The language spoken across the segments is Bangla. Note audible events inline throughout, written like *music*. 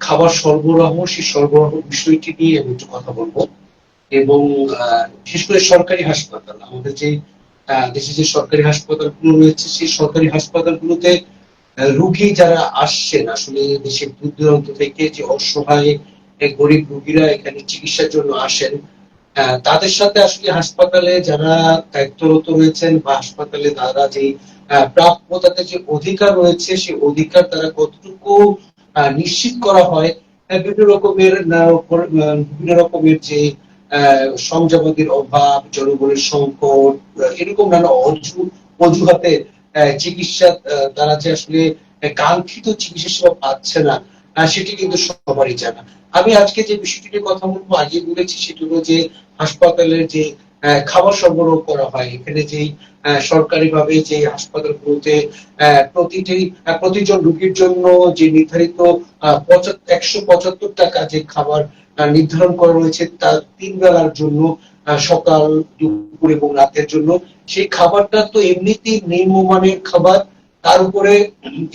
খাবার সরবরাহ, সেই সরবরাহ বিষয়টি নিয়ে আমি একটু কথা বলব। এবং বিশেষ করে সরকারি হাসপাতাল, আমাদের যে দেশে যে সরকারি হাসপাতালগুলো রয়েছে, সেই সরকারি হাসপাতালগুলোতে রোগী যারা আসছেন, আসলে দেশের দূর দূরান্ত থেকে যে অসহায় গরিব রোগীরা এখানে চিকিৎসার জন্য আসেন তাদের সাথে আসলে হাসপাতালে যারা দায়িত্বরত রয়েছেন বা হাসপাতালে তারা যে প্রাপ্য, তাদের যে অধিকার রয়েছে, সেই অধিকার তারা কতটুকু নিশ্চিত করা হয় বিভিন্ন রকমের বিভিন্ন রকমের যে আহ, সংযমাদির অভাব জনগণের সংকট এরকম নানা অজু অজুহাতে চিকিৎসা তারা যে আসলে কাঙ্ক্ষিত চিকিৎসা সেবা পাচ্ছে না সেটি কিন্তু সবারই জানা। আমি আজকে যে বিষয়টি নিয়ে কথা বলব আগে বলেছি সেটি হলো যে হাসপাতালের যে খাবার সরবরাহ করা হয়। এখানে যে সরকারি ভাবে যে হাসপাতালগুলোতে প্রতিটি প্রতিজন রোগীর জন্য যে নির্ধারিত একশো পঁচাত্তর টাকা যে খাবার নির্ধারণ করা রয়েছে তার তিন বেলার জন্য সকাল, দুপুর এবং রাতের জন্য। সেই খাবারটা তো এমনিতেই নিম্নমানের খাবার। তার উপরে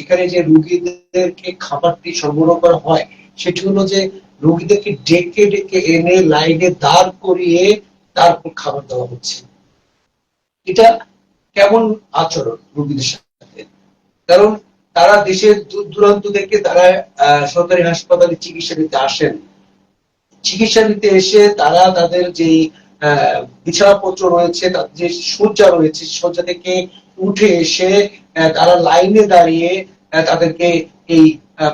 এখানে যে রুগীদেরকে খাবারটি সরবরাহ করা হয়, সেটি হলো যে রুগীদেরকে ডেকে ডেকে এনে লাইনে দাঁড় করিয়ে তারপর খাবার দেওয়া হচ্ছে। এটা কেমন আচরণ রোগীদের সাথে? কারণ তারা দেশের দূর দূরান্ত থেকে তারা সরকারি হাসপাতালে চিকিৎসা নিতে আসেন। চিকিৎসা নিতে এসে তারা তাদের যে বিছানাপত্র রয়েছে তাদের যে শয্যা রয়েছে শয্যা থেকে উঠে এসে তারা লাইনে দাঁড়িয়ে তাদেরকে এই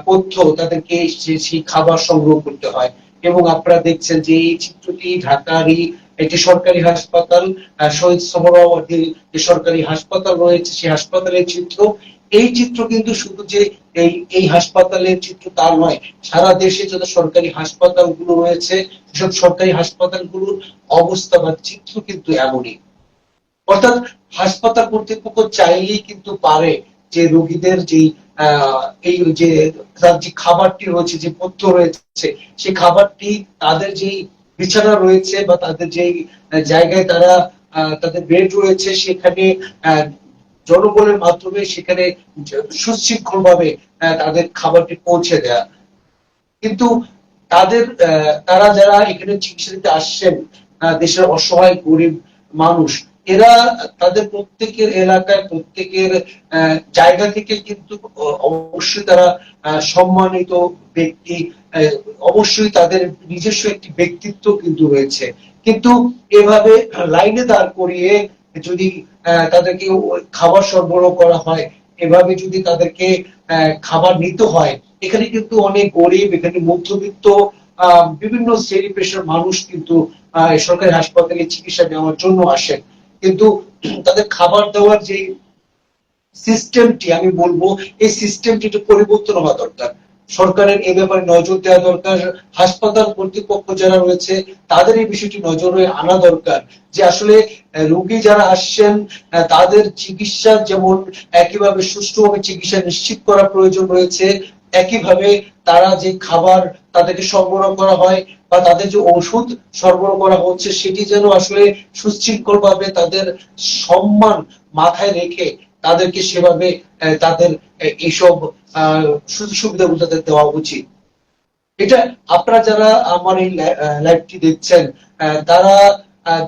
পথ্য, তাদেরকে সেই খাবার সংগ্রহ করতে হয়। এবং আপনারা দেখছেন যে এই চিত্রটি ঢাকারই একটি সরকারি হাসপাতাল শহীদ সোহরাওয়ার্দী যে সরকারি হাসপাতাল রয়েছে সেই হাসপাতালের চিত্র। এই চিত্র কিন্তু শুধু যে এই এই হাসপাতালের চিত্র তা নয় সারা দেশে যত সরকারি হাসপাতালগুলো রয়েছে সব সরকারি হাসপাতালগুলোর অবস্থা বা চিত্র কিন্তু এমনই। অর্থাৎ হাসপাতাল কর্তৃপক্ষ চাইলেই কিন্তু পারে যে রোগীদের যে আহ, এই যে তার যে খাবারটি রয়েছে, যে পথ্য রয়েছে, সেই খাবারটি তাদের যে বিছানা রয়েছে বা তাদের যে জায়গায় তারা তাদের বেড রয়েছে, সেখানে জনগণের মাধ্যমে সেখানে সুশৃঙ্খল ভাবে তাদের খাবারটি পৌঁছে দেয়া। কিন্তু তাদের তারা যারা এখানে চিকিৎসা দিতে আসছেন দেশের অসহায় গরিব মানুষ এরা তাদের প্রত্যেকের এলাকায়, প্রত্যেকের জায়গা থেকে কিন্তু অবশ্যই তারা সম্মানিত ব্যক্তি অবশ্যই তাদের নিজস্ব একটি ব্যক্তিত্ব কিন্তু রয়েছে। কিন্তু এভাবে লাইনে দাঁড় করিয়ে যদি তাদেরকে খাবার সরবরাহ করা হয়, এভাবে যদি তাদেরকে খাবার নিতে হয়, এখানে কিন্তু অনেক গরিব, এখানে মধ্যবিত্ত বিভিন্ন শ্রেণি পেশার মানুষ কিন্তু সরকারি হাসপাতালে চিকিৎসা নেওয়ার জন্য আসেন। কিন্তু তাদের খাবার দেওয়ার যে সিস্টেমটি আমি বলব, এই সিস্টেমটি একটু পরিবর্তন হওয়া দরকার। সরকারের এ ব্যাপারে নজর দেওয়া দরকার। হাসপাতাল কর্তৃপক্ষ যারা রয়েছে, তাদের এই বিষয়টি নজরে আনা দরকার যে আসলে রোগী যারা আসছেন তাদের চিকিৎসা যেমন একইভাবে সুষ্ঠুভাবে চিকিৎসা নিশ্চিত করা প্রয়োজন রয়েছে একইভাবে তারা যে খাবার তাদেরকে সরবরাহ করা হয় বা তাদের যে ওষুধ সরবরাহ করা হচ্ছে, সেটি যেন আসলে সুশৃঙ্খল ভাবে তাদের সম্মান মাথায় রেখে তাদেরকে সেভাবে তাদের এইসব সুযোগ সুবিধাগুলো তাদের দেওয়া উচিত। এটা আপনারা যারা আমার এই লাইভটি দেখছেন তারা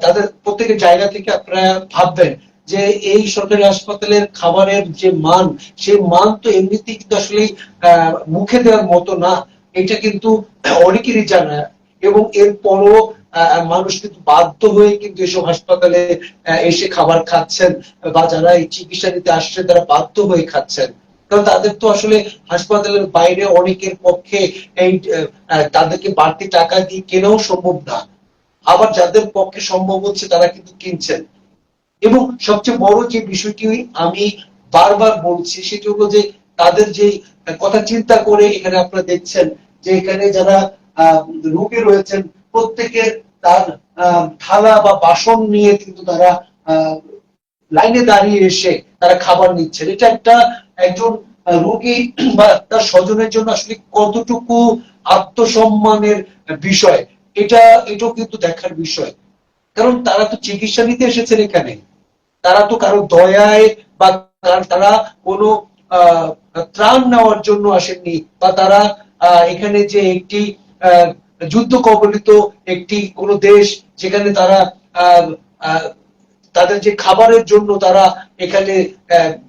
তাদের প্রত্যেকের জায়গা থেকে আপনারা ভাববেন যে এই সরকারি হাসপাতালের খাবারের যে মান, সেই মান তো এমনিতেই কিন্তু আসলে মুখে দেওয়ার মতো না। এটা কিন্তু অনেকেরই জানা। এবং এরপরও মানুষ কিন্তু বাধ্য হয়ে কিন্তু এসব হাসপাতালে এসে খাবার খাচ্ছেন বা যারা এই চিকিৎসা নিতে আসছেন তারা বাধ্য হয়ে খাচ্ছেন। কারণ তাদের তো আসলে হাসপাতালের বাইরে অনেকের পক্ষে এই তাদেরকে বাড়তি টাকা দিয়ে কেনাও সম্ভব না। আবার যাদের পক্ষে সম্ভব হচ্ছে, তারা কিন্তু কিনছেন। এবং সবচেয়ে বড় যে বিষয়টি আমি বারবার বলছি, সেটি হলো যে তাদের যে কথা চিন্তা করে এখানে আপনারা দেখছেন যে এখানে যারা রোগী রয়েছেন, প্রত্যেকের তার থালা বা বাসন নিয়ে কিন্তু তারা লাইনে দাঁড়িয়ে এসে তারা খাবার নিচ্ছেন। এটা একটা একজন রোগী *clears throat* বা তার স্বজনের জন্য আসলে কতটুকু আত্মসম্মানের বিষয়, এটা, এটাও কিন্তু দেখার বিষয়। কারণ তারা তো চিকিৎসা নিতে এসেছেন এখানে। তারা তো কারও দয়ায় বা তারা কোনো ত্রাণ নেওয়ার জন্য আসেননি বা তারা এখানে যে একটি যুদ্ধ কবলিত একটি কোন দেশ যেখানে তারা তাদের যে খাবারের জন্য তারা এখানে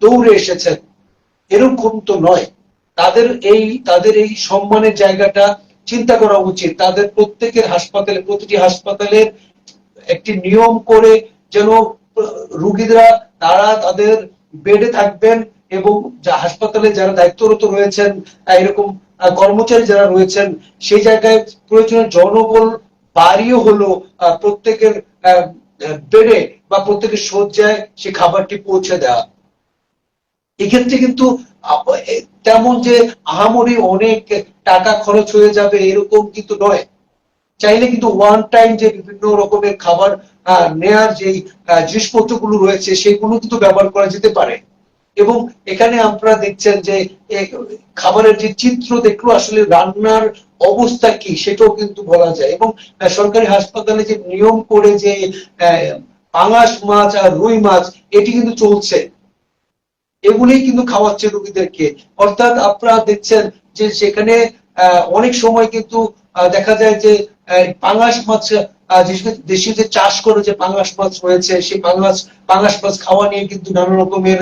দৌড়ে এসেছেন, এরকম তো নয়। তাদের এই তাদের এই সম্মানের জায়গাটা চিন্তা করা উচিত। তাদের প্রত্যেকের হাসপাতালে, প্রতিটি হাসপাতালের একটি নিয়ম করে যেন রুগীরা, তারা তাদের বেডে থাকবেন এবং যা হাসপাতালে যারা দায়িত্বরত রয়েছেন এরকম কর্মচারী যারা রয়েছেন, সেই জায়গায় প্রয়োজনে জনবল বাড়িও হলো প্রত্যেকের বেডে বা প্রত্যেকের শয্যায় সে খাবারটি পৌঁছে দেওয়া। এক্ষেত্রে কিন্তু তেমন যে আহামরি অনেক টাকা খরচ হয়ে যাবে এরকম কিন্তু নয়। চাইলে কিন্তু ওয়ান টাইম যে বিভিন্ন রকমের খাবার নেয়ার যে জিনিসপত্রগুলো রয়েছে সেগুলো কিন্তু ব্যবহার করা যেতে পারে। এবং এখানে আপনারা দেখছেন যে খাবারের যে চিত্র, দেখল আসলে রান্নার অবস্থা কি, সেটাও কিন্তু বলা যায়। এবং সরকারি হাসপাতালে যে নিয়ম করে যে পাঙাশ মাছ আর রুই মাছ, এটি কিন্তু চলছে। এগুলোই কিন্তু খাওয়াচ্ছে রোগীদেরকে। অর্থাৎ আপনারা দেখছেন যে, সেখানে অনেক সময় কিন্তু দেখা যায় যে পাঙাশ মাছ দেশীয় যে চাষ করে যে পাঙাশ মাছ রয়েছে, সেই পাঙাশ পাঙাশ মাছ খাওয়া নিয়ে কিন্তু নানা রকমের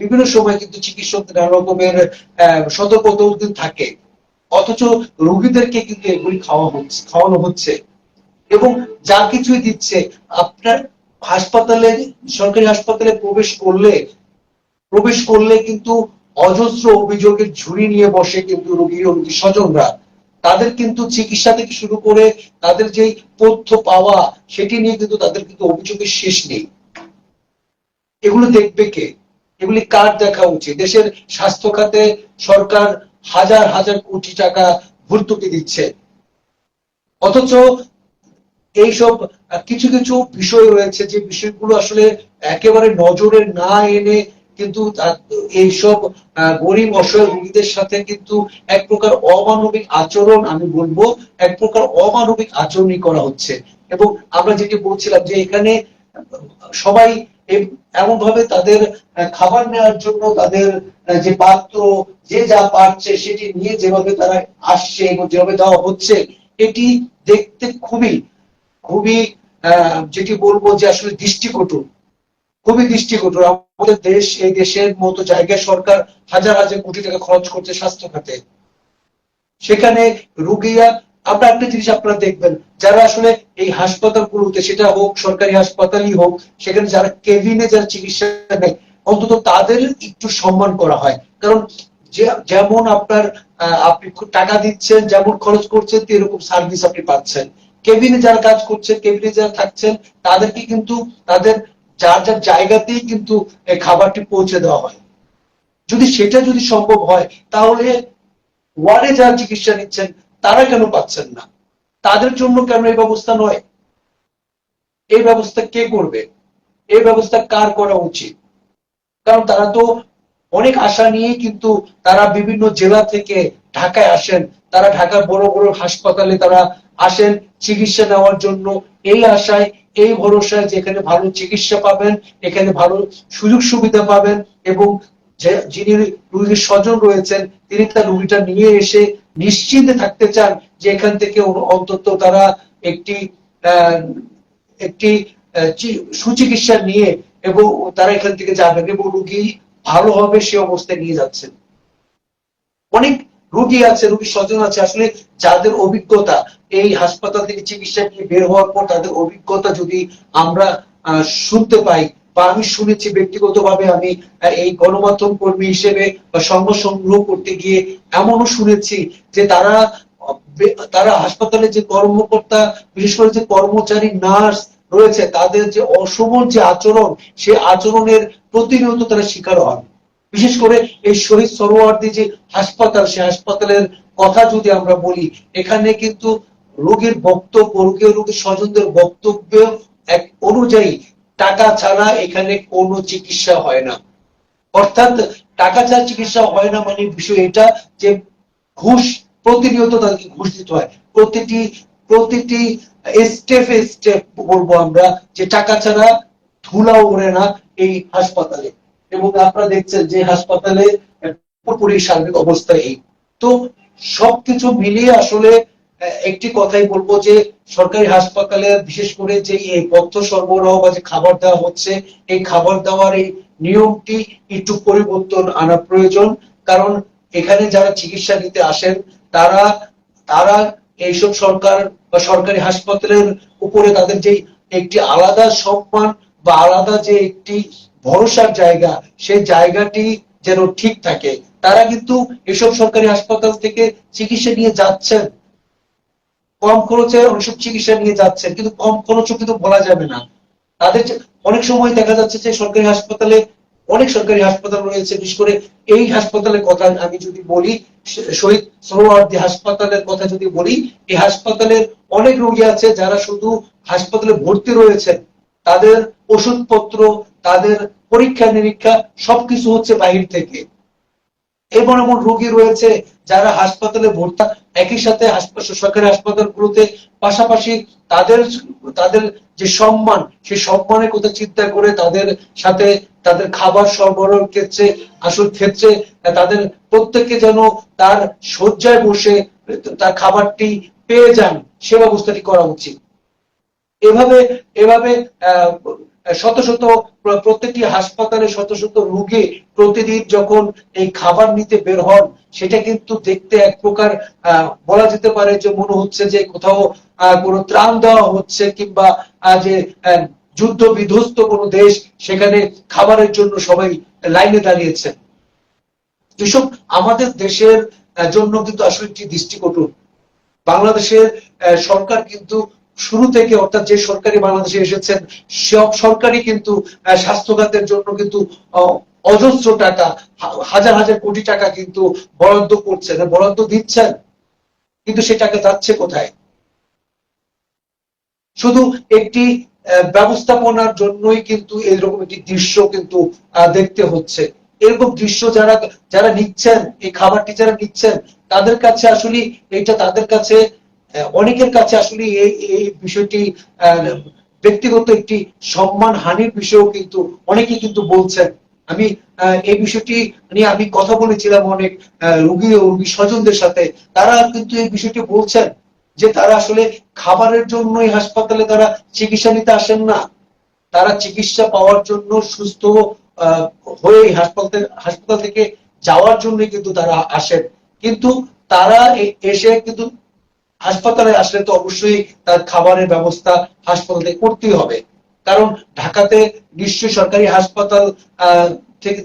বিভিন্ন সময় কিন্তু চিকিৎসক নানা রকমের সতর্কতাও কিন্তু থাকে। অথচ রোগীদেরকে কিন্তু এগুলি খাওয়া হচ্ছে, খাওয়ানো হচ্ছে। এবং যা কিছুই দিচ্ছে, আপনার হাসপাতালে, সরকারি হাসপাতালে প্রবেশ করলে প্রবেশ করলে কিন্তু অজস্র অভিযোগের ঝুড়ি নিয়ে বসে কিন্তু রোগী রোগী স্বজনরা। তাদের কিন্তু চিকিৎসা থেকে শুরু করে তাদের যে তথ্য পাওয়া, সেটি নিয়ে কিন্তু তাদের কিন্তু অভিযোগের শেষ নেই। এগুলো দেখবে কে? এগুলি কার দেখা উচিত? দেশের স্বাস্থ্য খাতে সরকার হাজার হাজার কোটি টাকা ভর্তুকি দিচ্ছে। অথচ এইসব কিছু কিছু বিষয় রয়েছে যে বিষয়গুলো আসলে একেবারে নজরে না এনে কিন্তু এইসব গরিব অসহায় রোগীদের সাথে কিন্তু এক প্রকার অমানবিক আচরণ, আমি বলব, এক প্রকার অমানবিক আচরণই করা হচ্ছে। এবং আমরা যেটি বলছিলাম যে এখানে সবাই এমন ভাবে তাদের খাবার নেওয়ার জন্য তাদের যে পাত্র, যে যা পাচ্ছে সেটি নিয়ে যেভাবে তারা আসছে এবং যেভাবে দেওয়া হচ্ছে, এটি দেখতে খুবই খুবই যেটি বলব যে আসলে দৃষ্টিকটু। খুবই দৃষ্টিকটু। আমাদের দেশ, এই দেশের মতো জায়গায় সরকার হাজার হাজার কোটি টাকা খরচ করছে স্বাস্থ্য খাতে। সেখানে রুগীরা আমরা একটা জিনিস আপনারা দেখবেন, যারা আসলে এই হাসপাতালগুলোতে, সেটা হোক সরকারি হাসপাতালই হোক, সেখানে যারা কেবিনে যারা চিকিৎসা নেয়, অন্তত তাদের একটু সম্মান করা হয়। কারণ যেমন আপনার আপনি টাকা দিচ্ছেন, যেমন খরচ করছেন এরকম সার্ভিস আপনি পাচ্ছেন। কেবিনে যারা কাজ করছেন, কেবিনে যারা থাকছেন, তাদেরকে কিন্তু তাদের যার যার জায়গাতেই কিন্তু এই খাবারটি পৌঁছে দেওয়া হয়। যদি সেটা যদি সম্ভব হয়, তাহলে ওয়ার্ডে যারা চিকিৎসা নিচ্ছেন, তারা কেন পাচ্ছেন না? তাদের জন্য কেন এই ব্যবস্থা নয়? এই ব্যবস্থা কে করবে? এই ব্যবস্থা কার করা উচিত? কারণ তারা তো অনেক আশা নিয়ে কিন্তু তারা বিভিন্ন জেলা থেকে ঢাকায় আসেন। তারা ঢাকার বড় বড় হাসপাতালে তারা আসেন চিকিৎসা নেওয়ার জন্য। এই আশায়, এই ভরসায় যে এখানে ভালো চিকিৎসা পাবেন, এখানে ভালো সুযোগ সুবিধা পাবেন এবং যিনি রুগীর স্বজন রয়েছেন, তিনি তার রুগীটা নিয়ে এসে নিশ্চিন্তে থাকতে চান যে এখান থেকে অন্তত তারা একটি একটি সুচিকিৎসা নিয়ে এবং তারা এখান থেকে যাবেন এবং রুগী ভালো হবে সে অবস্থায় নিয়ে যাচ্ছেন। অনেক রুগী আছে, রুগীর স্বজন আছে। আসলে যাদের অভিজ্ঞতা এই হাসপাতাল থেকে চিকিৎসা নিয়ে বের হওয়ার পর তাদের অভিজ্ঞতা যদি আমরা শুনতে পাই বা আমি শুনেছি ব্যক্তিগতভাবে আমি এই গণমাধ্যম কর্মী হিসেবে বা সংঘ সংগ্রহ করতে গিয়ে এমনও শুনেছি যে তারা তারা হাসপাতালে যে কর্মকর্তা, বিশেষ করে যে কর্মচারী, নার্স রয়েছে, তাদের যে অসমন যে আচরণ, সেই আচরণের প্রতিনিয়ত তারা শিকার হন। বিশেষ করে এই শহীদ সরোয়ার্দী যে হাসপাতাল সে হাসপাতালের কথা যদি আমরা বলি, এখানে কিন্তু রোগীর বক্তব্য, রোগী ও রোগীর স্বজনদের বক্তব্য এক অনুযায়ী টাকা ছাড়া এখানে কোনো চিকিৎসা হয় না। অর্থাৎ টাকা ছাড়া চিকিৎসা হয় না মানে বিষয় এটা যে ঘুষ, প্রতিনিয়ত তাদেরকে ঘুষ দিতে হয়। প্রতিটি প্রতিটি স্টেপে স্টেপ বলব আমরা যে টাকা ছাড়া ধুলাও ওড়ে না এই হাসপাতালে। এবং আপনারা দেখছেন যে হাসপাতালে পুরোপুরি সার্বিক অবস্থা এই। তো সবকিছু মিলিয়ে আসলে একটি কথাই বলব যে, সরকারি হাসপাতালে, বিশেষ করে যে এই পথ্য সরবরাহ বা যে খাবার দেওয়া হচ্ছে, এই খাবার দেওয়ার এই নিয়মটি একটু পরিবর্তন আনা প্রয়োজন। কারণ এখানে যারা চিকিৎসা নিতে আসেন, তারা তারা এইসব সরকার বা সরকারি হাসপাতালের উপরে তাদের যে একটি আলাদা সম্মান বা আলাদা যে একটি ভরসার জায়গা সেই জায়গাটি যেন ঠিক থাকে। তারা কিন্তু এসব সরকারি হাসপাতাল থেকে চিকিৎসা নিয়ে যাচ্ছেন। কম খরচে ওইসব চিকিৎসা নিয়ে যাচ্ছেন, কিন্তু কম খরচও কিন্তু বলা যাবে না। তাদের অনেক সময় দেখা যাচ্ছে যে সরকারি হাসপাতালে, অনেক সরকারি হাসপাতাল রয়েছে, বিশেষ করে এই হাসপাতালের কথা আমি যদি বলি, শহীদ সোহরাওয়ার্দী হাসপাতালের কথা যদি বলি, এই হাসপাতালের অনেক রোগী আছে যারা শুধু হাসপাতালে ভর্তি রয়েছেন। তাদের ওষুধপত্র, তাদের পরীক্ষা নিরীক্ষা সবকিছু হচ্ছে বাহির থেকে। এমন এমন রোগী রয়েছে যারা হাসপাতালে ভর্তা, একই সাথে সরকারি হাসপাতালগুলোতে পাশাপাশি তাদের তাদের যে সম্মান, সেই সম্মানের কথা চিন্তা করে তাদের সাথে তাদের খাবার সরবরাহ ক্ষেত্রে, আসল ক্ষেত্রে তাদের প্রত্যেককে যেন তার শয্যায় বসে তার খাবারটি পেয়ে যান, সে ব্যবস্থাটি করা উচিত। এভাবে এভাবে শত শত প্রত্যেকটি হাসপাতালে শত শত রোগী প্রতিদিন যখন এই খাবার নিতে বের হন, সেটা কিন্তু দেখতে এক প্রকার বলা যেতে পারে যে মনে হচ্ছে যে কোথাও কোনো ত্রাণ দেওয়া হচ্ছে কিংবা যে যুদ্ধ বিধ্বস্ত কোনো দেশ সেখানে খাবারের জন্য সবাই লাইনে দাঁড়িয়েছেন এসব আমাদের দেশের জন্য কিন্তু আসলে একটি দৃষ্টিকটু। বাংলাদেশের সরকার কিন্তু শুরু থেকে অর্থাৎ যে সরকারি বাংলাদেশে এসেছেন, সব সরকারই কিন্তু স্বাস্থ্য খাতের জন্য কিন্তু অজস্র টাকা হাজার হাজার কোটি টাকা কিন্তু বরাদ্দ করছেন বরাদ্দ দিচ্ছেন। কিন্তু সে টাকা যাচ্ছে কোথায়? শুধু একটি ব্যবস্থাপনার জন্যই কিন্তু এরকম একটি দৃশ্য কিন্তু দেখতে হচ্ছে। এরকম দৃশ্য যারা যারা নিচ্ছেন, এই খাবারটি যারা নিচ্ছেন, তাদের কাছে আসলে এটা তাদের কাছে অনেকের কাছে আসলে এই এই বিষয়টি ব্যক্তিগত একটি সম্মান হানির বিষয়ও কিন্তু অনেকেই কিন্তু বলছেন। আমি এই বিষয়টি নিয়ে আমি কথা বলেছিলাম অনেক রুগী ও রুগী স্বজনদের সাথে। তারা কিন্তু এই বিষয়টি বলছেন যে তারা আসলে খাবারের জন্যই হাসপাতালে তারা চিকিৎসা নিতে আসেন না। তারা চিকিৎসা পাওয়ার জন্য সুস্থ হয়ে হাসপাতাল হাসপাতাল থেকে যাওয়ার জন্য কিন্তু তারা আসেন। কিন্তু তারা এসে কিন্তু হাসপাতালে আসলে তো অবশ্যই তার খাবারের ব্যবস্থা হাসপাতালে করতেই হবে। কারণ ঢাকাতে নিশ্চয়ই সরকারি হাসপাতাল থেকে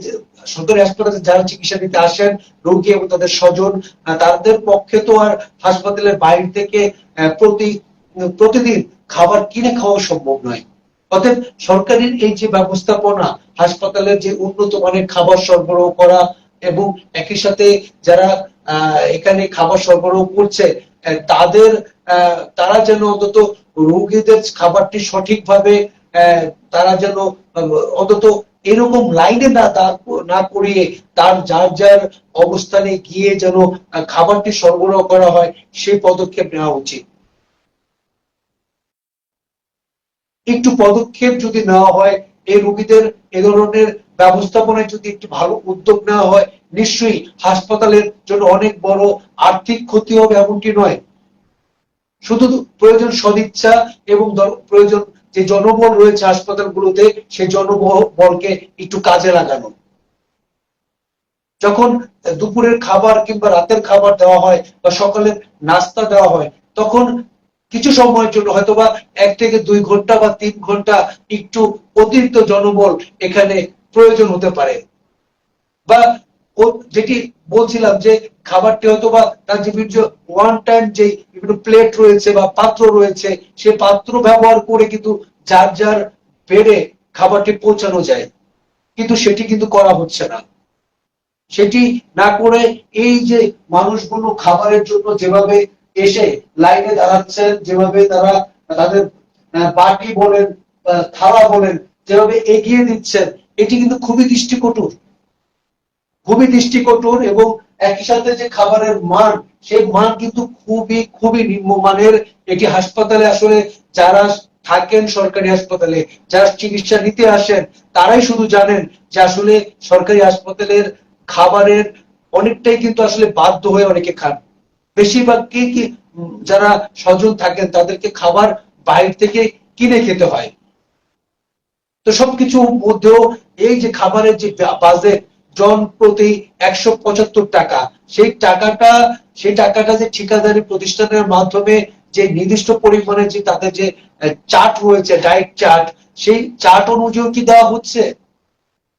সরকারি হাসপাতালে যারা চিকিৎসা নিতে আসেন, রোগী এবং তাদের স্বজন তাদের পক্ষে তো আর হাসপাতালের বাইরে থেকে প্রতি, প্রতিদিন খাবার কিনে খাওয়া সম্ভব নয়। অতএব সরকারের এই যে ব্যবস্থাপনা হাসপাতালের যে উন্নত মানের খাবার সরবরাহ করা এবং একই সাথে যারা এখানে খাবার সরবরাহ করছে তাদের তারা যেন অন্তত রোগীদের খাবারটি সঠিকভাবে তারা যেন অন্তত এরকম লাইনে না না করিয়ে তার যার যার অবস্থানে গিয়ে যেন খাবারটি সরবরাহ করা হয় সেই পদক্ষেপ নেওয়া উচিত। একটু পদক্ষেপ যদি নেওয়া হয়, এই রোগীদের, এ ধরনের ব্যবস্থাপনায় যদি একটু ভালো উদ্যোগ নেওয়া হয়, নিশ্চয়ই হাসপাতালের জন্য অনেক বড় আর্থিক ক্ষতি হবে এমনটি নয়। শুধু প্রয়োজন সদিচ্ছা এবং প্রয়োজন যে জনবল রয়েছে হাসপাতালগুলোতে সেই জনবলকে একটু কাজে লাগানো। যখন দুপুরের খাবার কিংবা রাতের খাবার দেওয়া হয় বা সকালের নাস্তা দেওয়া হয়, তখন কিছু সময়ের জন্য হয়তোবা এক থেকে দুই ঘণ্টা বা তিন ঘণ্টা একটু অতিরিক্ত জনবল এখানে প্রয়োজন হতে পারে। বা যেটি বলছিলাম যে খাবারটি হয়তোবা তার যে বিভিন্ন ওয়ান টাইম যে বিভিন্ন প্লেট রয়েছে বা পাত্র রয়েছে, সে পাত্র ব্যবহার করে কিন্তু যার যার বেড়ে খাবারটি পৌঁছানো যায়। কিন্তু সেটি কিন্তু করা হচ্ছে না। সেটি না করে এই যে মানুষগুলো খাবারের জন্য যেভাবে এসে লাইনে দাঁড়াচ্ছেন, যেভাবে তারা তাদের বাটি বলেন থালা বলেন, যেভাবে এগিয়ে দিচ্ছেন এটি কিন্তু খুবই দৃষ্টিকটুর। খুবই দৃষ্টিকটুর এবং একই সাথে যে খাবারের মান, সেই মান কিন্তু খুবই খুবই নিম্নমানের এটি হাসপাতালে আসলে যারা থাকেন সরকারি হাসপাতালে, যারা চিকিৎসা নিতে আসেন, তারাই শুধু জানেন যে আসলে সরকারি হাসপাতালের খাবারের অনেকটাই কিন্তু আসলে বাধ্য হয়ে অনেকে খান। বেশিরভাগ কি কি, যারা স্বজন থাকেন, তাদেরকে খাবার বাইরে থেকে কিনে খেতে হয়। তো সবকিছু মধ্যেও এই যে খাবারের যে বাজেট, জন প্রতি একশো পঁচাত্তর টাকা, সেই টাকাটা সেই টাকাটা যে ঠিকাদারি প্রতিষ্ঠানের মাধ্যমে যে নির্দিষ্ট পরিমাণে যে তাদের যে চার্ট রয়েছে, ডায়েট চার্ট সেই চার্ট অনুযায়ী কি দেওয়া হচ্ছে?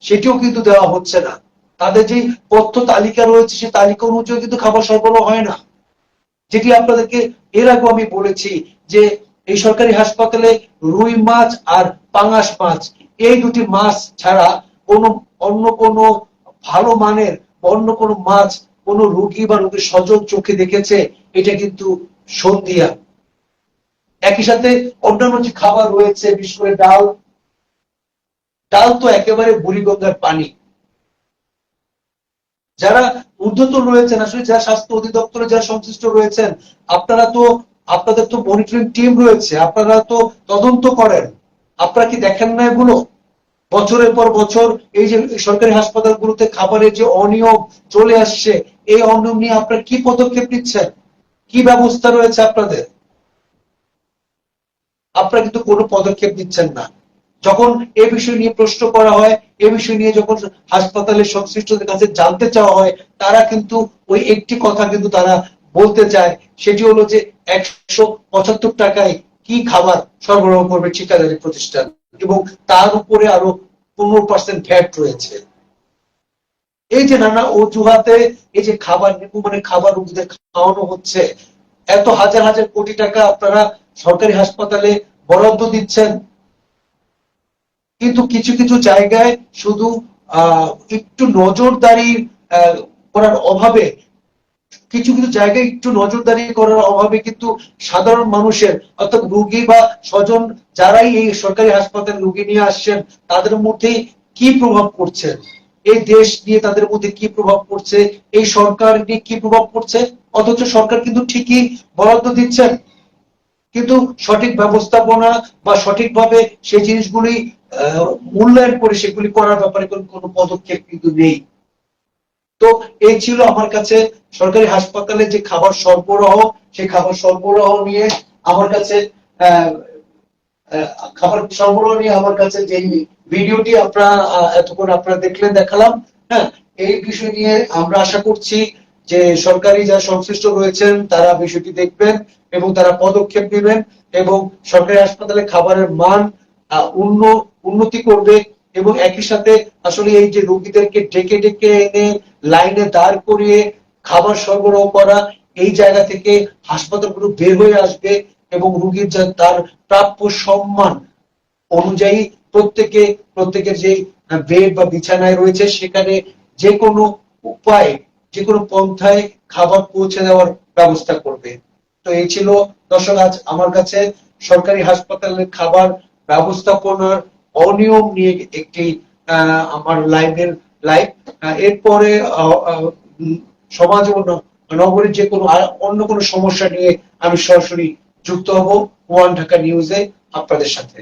সেটিও কিন্তু দেওয়া হচ্ছে না। তাদের যে পথ্য তালিকা রয়েছে সেই তালিকা অনুযায়ী কিন্তু খাবার সরবরাহ হয় না। যেটি আপনাদেরকে এর আগেও আমি বলেছি যে এই সরকারি হাসপাতালে রুই মাছ আর পাঙাশ মাছ এই দুটি মাছ ছাড়া কোনো, অন্য কোনো ভালো মানের অন্য কোনো মাছ কোনো রুগী বা রোগীর স্বজন চোখে দেখেছে, এটা কিন্তু সন্ধিয়া। একই সাথে অন্যান্য যে খাবার রয়েছে বিশেষ করে ডাল ডাল তো একেবারে বুড়িগঙ্গার পানি। যারা ঊর্ধ্বতন রয়েছেন, আসলে যারা স্বাস্থ্য অধিদপ্তরে যারা সংশ্লিষ্ট রয়েছেন, আপনারা তো, আপনাদের তো মনিটরিং টিম রয়েছে, আপনারা তো তদন্ত করেন। আপনারা কি দেখেন না এগুলো? বছরের পর বছর এই যে সরকারি হাসপাতালগুলোতে খাবারের যে অনিয়ম চলে আসছে, এই অনিয়ম নিয়ে আপনারা কি পদক্ষেপ নিচ্ছেন? কি ব্যবস্থা রয়েছে আপনাদের? আপনারা কিন্তু কোনো পদক্ষেপ নিচ্ছেন না। যখন এ বিষয় নিয়ে প্রশ্ন করা হয়, এ বিষয় নিয়ে যখন হাসপাতালের সংশ্লিষ্টদের কাছে জানতে চাওয়া হয়, তারা কিন্তু ওই একটি কথা কিন্তু তারা বলতে চায়, সেটি হলো যে একশো পঁচাত্তর টাকায় কি খাবার সরবরাহ করবে ঠিকাদারি প্রতিষ্ঠান এবং তার উপরে আরও পনেরো পার্সেন্ট ভ্যাট রয়েছে। এই যে নানা অজুহাতে এই যে খাবার মানে খাবার রোগীদের খাওয়ানো হচ্ছে, এত হাজার হাজার কোটি টাকা আপনারা সরকারি হাসপাতালে বরাদ্দ দিচ্ছেন। কিন্তু কিছু কিছু জায়গায় শুধু, আহ, একটু নজরদারি করার অভাবে কিছু কিছু জায়গায় একটু নজরদারি করার অভাবে কিন্তু সাধারণ মানুষের, অর্থাৎ রোগী বা স্বজন যারাই এই সরকারি হাসপাতালে রোগী নিয়ে আসছেন, তাদের মধ্যে কি প্রভাব পড়ছে? এই দেশ নিয়ে তাদের মধ্যে কি প্রভাব পড়ছে? এই সরকার নিয়ে কি প্রভাব পড়ছে? অথচ সরকার কিন্তু ঠিকই বরাদ্দ দিচ্ছেন কিন্তু সঠিক ব্যবস্থাপনা বা সঠিকভাবে সেই জিনিসগুলি মূল্যায়ন করে সেগুলি করার ব্যাপারে কোনো পদক্ষেপ কিন্তু নেই। তো এই ছিল আমার কাছে সরকারি হাসপাতালে যে খাবার সরবরাহ, সেই খাবার সরবরাহ নিয়ে আমার কাছে খাবার সরবরাহ নিয়ে আমার কাছে যে ভিডিওটি আপনারা এতক্ষণ আপনারা দেখলেন, দেখালাম হ্যাঁ এই বিষয় নিয়ে আমরা আশা করছি যে সরকারি যারা সংশ্লিষ্ট রয়েছেন, তারা বিষয়টি দেখবেন এবং তারা পদক্ষেপ নেবেন এবং সরকারি হাসপাতালে খাবারের মান উন্নতি করবে এবং একই সাথে আসলে এই যে রোগীদেরকে ডেকে ডেকে এনে লাইনে দাঁড় করিয়ে খাবার সরবরাহ করা এই জায়গা থেকে হাসপাতালগুলো বের হয়ে আসবে এবং রুগীর যা তার প্রাপ্য সম্মান অনুযায়ী প্রত্যেকে, প্রত্যেকের যে বেড বা বিছানায় রয়েছে, সেখানে যে কোনো উপায় যে কোনো পন্থায় খাবার পৌঁছে দেওয়ার ব্যবস্থা করবে। তো এই ছিল দর্শক, আজ আমার কাছে সরকারি হাসপাতালের খাবার ব্যবস্থাপনার অনিয়ম নিয়ে একটি আমার লাইভের লাইভ এরপরে সমাজ ও নগরীর যে কোনো অন্য কোনো সমস্যা নিয়ে আমি সরাসরি যুক্ত হব। ওয়ান ঢাকা নিউজে আপনাদের সাথে।